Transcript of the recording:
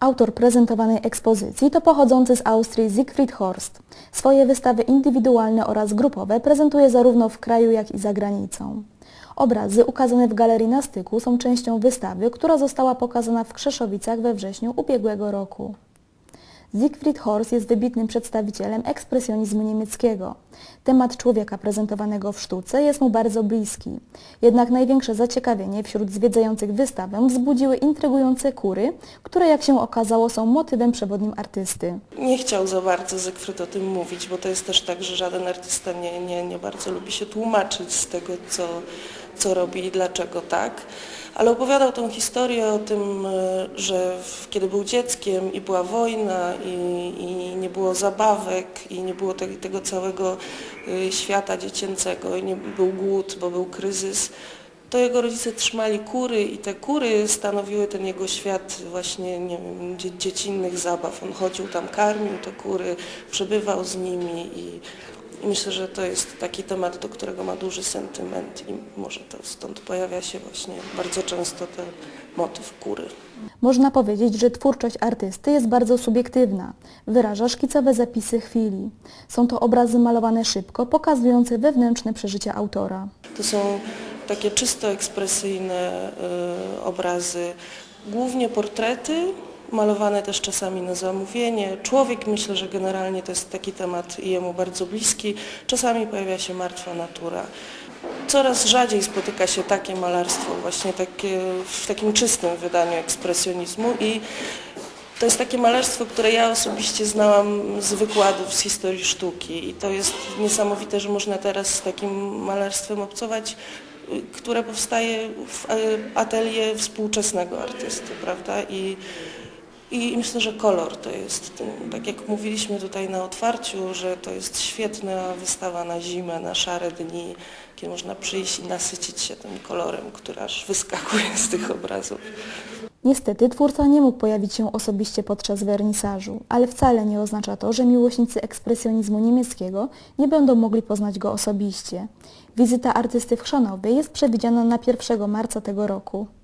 Autor prezentowanej ekspozycji to pochodzący z Austrii Siegfried Horst. Swoje wystawy indywidualne oraz grupowe prezentuje zarówno w kraju, jak i za granicą. Obrazy ukazane w Galerii na Styku są częścią wystawy, która została pokazana w Krzeszowicach we wrześniu ubiegłego roku. Siegfried Horst jest wybitnym przedstawicielem ekspresjonizmu niemieckiego. Temat człowieka prezentowanego w sztuce jest mu bardzo bliski. Jednak największe zaciekawienie wśród zwiedzających wystawę wzbudziły intrygujące kury, które jak się okazało są motywem przewodnim artysty. Nie chciał za bardzo Zygfryd o tym mówić, bo to jest też tak, że żaden artysta nie, nie, nie bardzo lubi się tłumaczyć z tego, co, co robi i dlaczego tak. Ale opowiadał tą historię o tym, e, że kiedy był dzieckiem i była wojna i, i nie było zabawek i nie było te, tego całego e, świata dziecięcego i nie był głód, bo był kryzys, to jego rodzice trzymali kury i te kury stanowiły ten jego świat właśnie nie wiem, dzie- dziecinnych zabaw. On chodził tam, karmił te kury, przebywał z nimi i, i myślę, że to jest taki temat, do którego ma duży sentyment i może to stąd pojawia się właśnie bardzo często ten motyw kury. Można powiedzieć, że twórczość artysty jest bardzo subiektywna. Wyraża szkicowe zapisy chwili. Są to obrazy malowane szybko, pokazujące wewnętrzne przeżycia autora. To są takie czysto ekspresyjne y, obrazy, głównie portrety, malowane też czasami na zamówienie. Człowiek myślę, że generalnie to jest taki temat jemu bardzo bliski. Czasami pojawia się martwa natura. Coraz rzadziej spotyka się takie malarstwo, właśnie takie, w takim czystym wydaniu ekspresjonizmu i to jest takie malarstwo, które ja osobiście znałam z wykładów z historii sztuki i to jest niesamowite, że można teraz z takim malarstwem obcować, które powstaje w y, atelier współczesnego artysty, prawda? I, i myślę, że kolor to jest, tak jak mówiliśmy tutaj na otwarciu, że to jest świetna wystawa na zimę, na szare dni, kiedy można przyjść i nasycić się tym kolorem, który aż wyskakuje z tych obrazów. Niestety twórca nie mógł pojawić się osobiście podczas wernisażu, ale wcale nie oznacza to, że miłośnicy ekspresjonizmu niemieckiego nie będą mogli poznać go osobiście. Wizyta artysty w Chrzanowie jest przewidziana na 1 marca tego roku.